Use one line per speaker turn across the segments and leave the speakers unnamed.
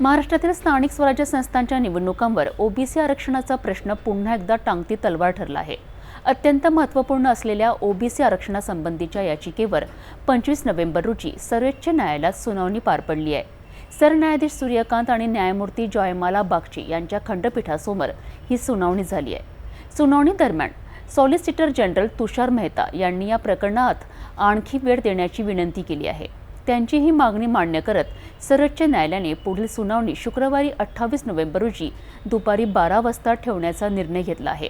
महाराष्ट्रातील स्थानिक स्वराज्य संस्थांच्या निवडणुकांवर ओबीसी आरक्षणाचा प्रश्न पुन्हा एकदा टांगती तलवार ठरला आहे. अत्यंत महत्त्वपूर्ण असलेल्या ओबीसी आरक्षणासंबंधीच्या याचिकेवर पंचवीस नोव्हेंबर रोजी सर्वोच्च न्यायालयात सुनावणी पार पडली आहे. सरन्यायाधीश सूर्यकांत आणि न्यायमूर्ती जॉयमाला बागची यांच्या खंडपीठासमोर ही सुनावणी झाली आहे. सुनावणी दरम्यान सॉलिसिटर जनरल तुषार मेहता यांनी या प्रकरणात आणखी वेळ देण्याची विनंती केली आहे. त्यांची ही मागणी मान्य करत सर्वोच्च न्यायालयाने पुढील सुनावणी शुक्रवारी अठ्ठावीस नोव्हेंबर रोजी दुपारी बारा वाजता ठेवण्याचा निर्णय घेतला आहे.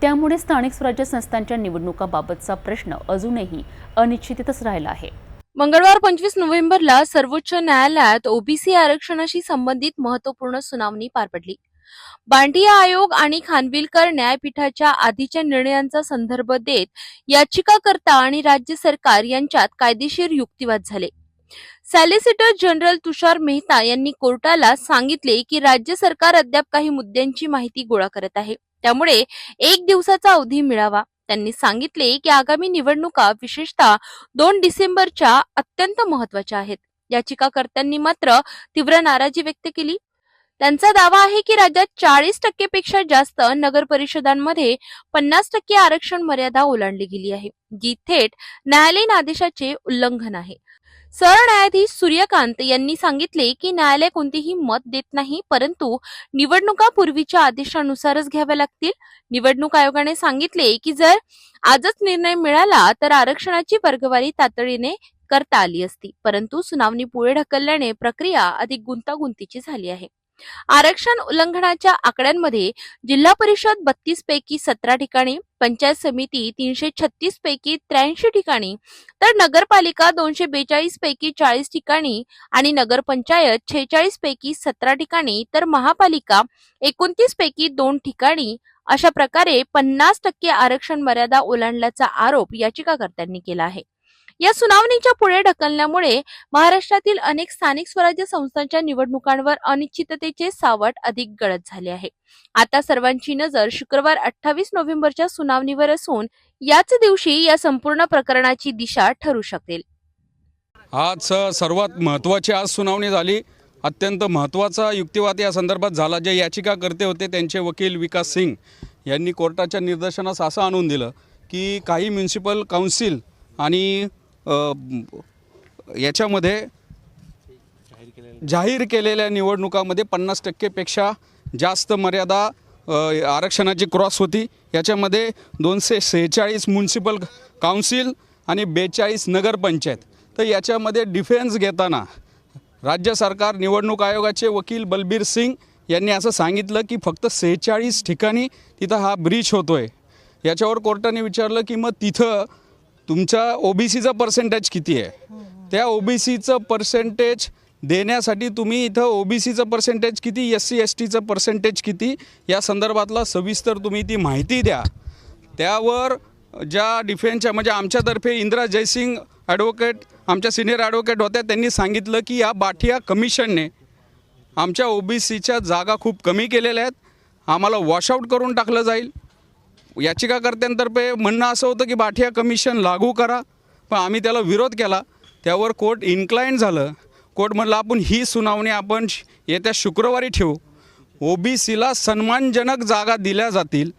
त्यामुळे स्थानिक स्वराज्य संस्थांच्या निवडणुकाबाबतचा प्रश्न अजूनही अनिश्चितच राहिला आहे.
मंगळवार पंचवीस नोव्हेंबरला सर्वोच्च न्यायालयात ओबीसी आरक्षणाशी संबंधित महत्त्वपूर्ण सुनावणी पार पडली. बांडिया आयोग आणि खानविलकर न्यायपीठाच्या आधीच्या निर्णयांचा संदर्भ देत याचिकाकर्ता आणि राज्य सरकार यांच्यात कायदेशीर युक्तिवाद झाले. सॉलिसिटर जनरल तुषार मेहता यांनी कोर्टाला सांगितले की राज्य सरकार अद्याप काही मुद्द्यांची माहिती गोळा करत आहे. त्यामुळे एक दिवसाचा अवधी मिळावा. त्यांनी सांगितले की आगामी निवडणुका विशेषतः दोन डिसेंबरच्या अत्यंत महत्त्वाच्या आहेत. याचिकाकर्त्यांनी मात्र तीव्र नाराजी व्यक्त केली. त्यांचा दावा आहे की राज्यात चाळीस टक्केपेक्षा जास्त नगर परिषदांमध्ये पन्नास टक्के आरक्षण मर्यादा ओलांडली गेली आहे जी थेट न्यायालयीन आदेशाचे उल्लंघन आहे. सरन्यायाधीश सूर्यकांत यांनी सांगितले की न्यायालय कोणतेही मत देत नाही परंतु निवडणुका पूर्वीच्या आदेशानुसारच घ्याव्या लागतील. निवडणूक आयोगाने सांगितले की जर आजच निर्णय मिळाला तर आरक्षणाची वर्गवारी तातडीने करता आली असती परंतु सुनावणी पुढे ढकलल्याने प्रक्रिया अधिक गुंतागुंतीची झाली आहे. आरक्षण उल्लंघनाच्या आकड्यांमध्ये जिल्हा परिषद बत्तीस पैकी सतरा ठिकाणी पंचायत समिती तीनशे छत्तीस पैकी त्र्याऐंशी ठिकाणी तर नगरपालिका दोनशे बेचाळीस पैकी चाळीस ठिकाणी आणि नगरपंचायत छेचाळीस पैकी सतरा ठिकाणी तर महापालिका एकोणतीस पैकी दोन ठिकाणी. अशा प्रकारे पन्नास टक्के आरक्षण मर्यादा ओलांडल्याचा आरोप याचिकाकर्त्यांनी केला आहे. या सुनावणीच्या पुढे ढकलण्यामुळे महाराष्ट्रातील अनेक स्थानिक स्वराज्य संस्थांच्या निवडणुकांवर अनिश्चिततेचे सावट अधिक गडद झाले आहे. आता सर्वांची नजर शुक्रवार अठ्ठावीस नोव्हेंबरच्या सुनावणीवर असून याच दिवशी या संपूर्ण प्रकरणाची दिशा ठरू शकेल.
आज सर्वात महत्त्वाची आज सुनावणी झाली. अत्यंत महत्त्वाचा युक्तिवाद या संदर्भात झाला. जे याचिकाकर्ते होते त्यांचे वकील विकास सिंग यांनी कोर्टाच्या निदर्शनास असं आणून दिलं की काही म्युन्सिपल काउन्सिल आणि याच्यामध्ये जाहीर केलेल्या निवडणुकामध्ये पन्नास टक्केपेक्षा जास्त मर्यादा आरक्षणाची क्रॉस होती. याच्यामध्ये दोनशे सेहेचाळीस म्युन्सिपल काउन्सिल आणि बेचाळीस नगरपंचायत. तर याच्यामध्ये डिफेन्स घेताना राज्य सरकार निवडणूक आयोगाचे वकील बलबीर सिंग यांनी असं सांगितलं की फक्त सेहेचाळीस ठिकाणी तिथं हा ब्रीच होतो आहे याच्यावर कोर्टाने विचारलं की मग तिथं तुमच्या ओ बी सीचं पर्सेंटेज किती आहे? त्या ओ बी सीचं पर्सेंटेज देण्यासाठी तुम्ही इथं ओ बी सीचं पर्सेंटेज किती एस सी एस टीचं पर्सेंटेज किती? या संदर्भातला सविस्तर तुम्ही ती माहिती द्या. त्यावर ज्या डिफेन्सच्या म्हणजे आमच्यातर्फे इंदिरा जयसिंग ॲडव्होकेट आमच्या सिनियर ॲडव्होकेट होत्या त्यांनी सांगितलं की या बाठिया कमिशनने आमच्या ओ बी सीच्या जागा खूप कमी केलेल्या आहेत. आम्हाला वॉशआउट करून टाकलं जाईल. याचिकाकर्त्यांतर्फे म्हणणं असं होतं की बाठिया कमिशन लागू करा. पण आम्ही त्याला विरोध केला. त्यावर कोर्ट इन्क्लाईन झालं. कोर्ट म्हटलं आपण ही सुनावणी आपण श- येत्या शुक्रवारी ठेवू. ओ बी सीला सन्मानजनक जागा दिल्या जातील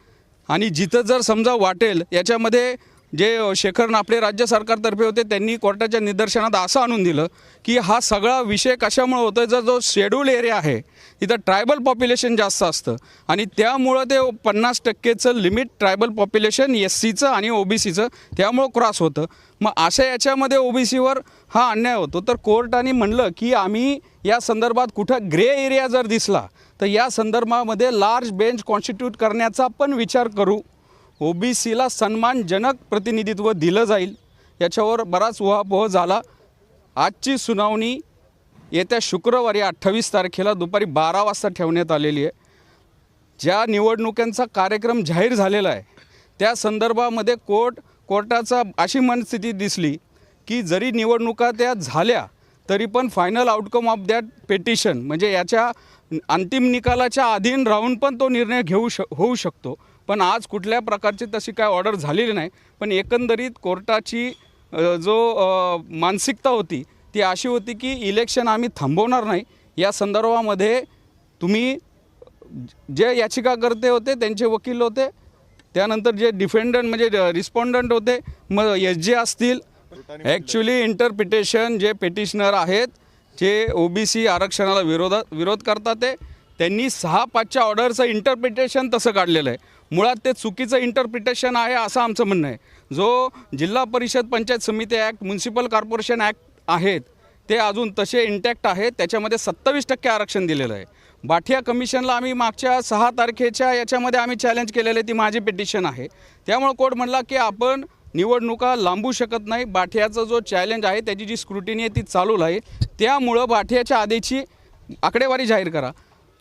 आणि जिथं जर समजा वाटेल याच्यामध्ये जे शेखर नाफडे राज्य सरकारतर्फे होते त्यांनी कोर्टाच्या निदर्शनात असं आणून दिलं की हा सगळा विषय कशामुळे होतो जर जो शेड्यूल एरिया आहे तिथं ट्रायबल पॉप्युलेशन जास्त असतं आणि त्यामुळं ते पन्नास टक्केचं लिमिट ट्रायबल पॉप्युलेशन एस सीचं आणि ओ बी सीचं त्यामुळं क्रॉस होतं. मग अशा याच्यामध्ये ओ बी सीवर हा अन्याय होतो. तर कोर्टाने म्हणलं की आम्ही या संदर्भात कुठं ग्रे एरिया जर दिसला तर या संदर्भामध्ये लार्ज बेंच कॉन्स्टिट्यूट करण्याचा पण विचार करू. ओ बी सीला सन्मानजनक प्रतिनिधित्व दिलं जाईल. याच्यावर बराच उहापोह झाला. आजची सुनावणी येत्या शुक्रवारी अठ्ठावीस तारखेला दुपारी बारा वाजता ठेवण्यात आलेली आहे. ज्या निवडणुकांचा कार्यक्रम जाहीर झालेला आहे त्या संदर्भामध्ये कोर्ट कोर्टाचा अशी मनस्थिती दिसली की जरी निवडणुका त्या झाल्या तरी पण final outcome of that petition म्हणजे याच्या अंतिम निकालाच्या अधीन राहून पण तो निर्णय घेऊ श होऊ शकतो. पण आज कुठल्या प्रकारची तशी काय ऑर्डर झालेली नाही पण एकंदरीत कोर्टाची जो मानसिकता होती ती अशी होती की इलेक्शन आम्ही थांबवणार नाही. या संदर्भामध्ये तुम्ही जे याचिकाकर्ते होते त्यांचे वकील होते त्यानंतर जे डिफेंडंट म्हणजे रिस्पॉन्डंट होते मग एस जे असतील. ॲक्च्युली इंटरप्रिटेशन जे पेटिशनर आहेत जे ओ बी सी आरक्षणाला विरोधात विरोध करतात ते त्यांनी सहा पाचच्या ऑर्डरचं इंटरप्रिटेशन तसं काढलेलं आहे. मुळात ते चुकीचं इंटरप्रिटेशन आहे असं आमचं म्हणणं आहे. जो जिल्हा परिषद पंचायत समिती ॲक्ट म्युन्सिपल कॉर्पोरेशन ॲक्ट आहेत ते अजून तसे इंटॅक्ट आहेत त्याच्यामध्ये सत्तावीस टक्के आरक्षण दिलेलं आहे. बाठिया कमिशनला आम्ही मागच्या सहा तारखेच्या याच्यामध्ये आम्ही चॅलेंज केलेलं आहे ती माझी पिटिशन आहे. त्यामुळं कोर्ट म्हणला की आपण निवडणुका लांबू शकत नाही बाठियाचा जो चॅलेंज आहे त्याची जी स्क्रुटिनी आहे ती चालू आहे त्यामुळं बाठियाच्या आधीची आकडेवारी जाहीर करा.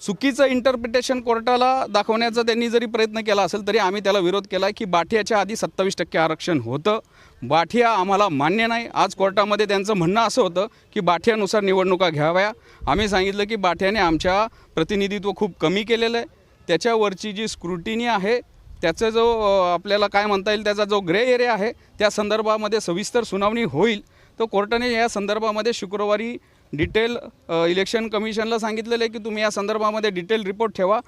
चुकीचं इंटरप्रिटेशन कोर्टाला दाखवण्याचा त्यांनी जरी प्रयत्न केला असेल तरी आम्ही त्याला विरोध केला की बाठियाच्या आधी सत्तावीस टक्के आरक्षण होतं. बाठिया आम्हाला मान्य नाही. आज कोर्टामध्ये त्यांचं म्हणणं असं होतं की बाठियानुसार निवडणुका घ्याव्या. आम्ही सांगितलं की बाठ्याने आमच्या प्रतिनिधित्व खूप कमी केलेलं आहे. त्याच्यावरची जी स्क्रुटिनी आहे त्याचा जो आपल्याला काय म्हणता येईल त्याचा जो ग्रे एरिया आहे त्या संदर्भामध्ये सविस्तर सुनावणी होईल. तर कोर्टाने या संदर्भामध्ये शुक्रवारी डिटेल इलेक्शन कमिशनला सांगितलेलं आहे की तुम्ही या संदर्भामध्ये डिटेल रिपोर्ट ठेवा.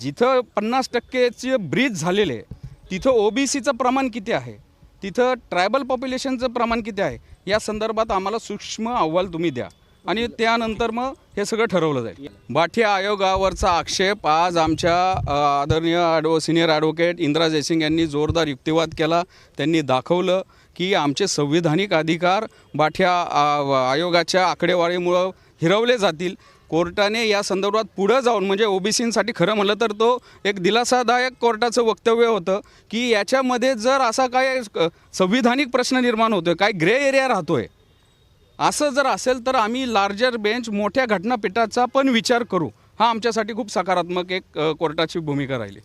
जिथं पन्नास टक्केचे ब्रीज झालेले तिथं ओ बी सीचं प्रमाण किती आहे? तिथं ट्रायबल पॉप्युलेशनचं प्रमाण किती आहे? या संदर्भात आम्हाला सूक्ष्म अहवाल तुम्ही द्या. आणि त्यानंतर मग हे सगळं ठरवलं जाईल. बाठी आयोगावरचा आक्षेप आज आमच्या आदरणीय ॲडवो सिनियर ॲडव्होकेट इंदिरा जयसिंग यांनी जोरदार युक्तिवाद केला. त्यांनी दाखवलं. की आमचे संविधानिक अधिकार बाठ्या आयोगाच्या आकडेवारीमुळं हिरवले जातील. कोर्टाने या संदर्भात पुढं जाऊन म्हणजे ओबीसींसाठी खरं म्हणलं तर तो एक दिलासादायक कोर्टाचं वक्तव्य होतं की याच्यामध्ये जर असा काय संविधानिक प्रश्न निर्माण होतोय काय ग्रे एरिया राहतोय असं जर असेल तर आम्ही लार्जर बेंच मोठ्या घटनापीठाचा पण विचार करू. हा आमच्यासाठी खूप सकारात्मक एक कोर्टाची भूमिका राहिली.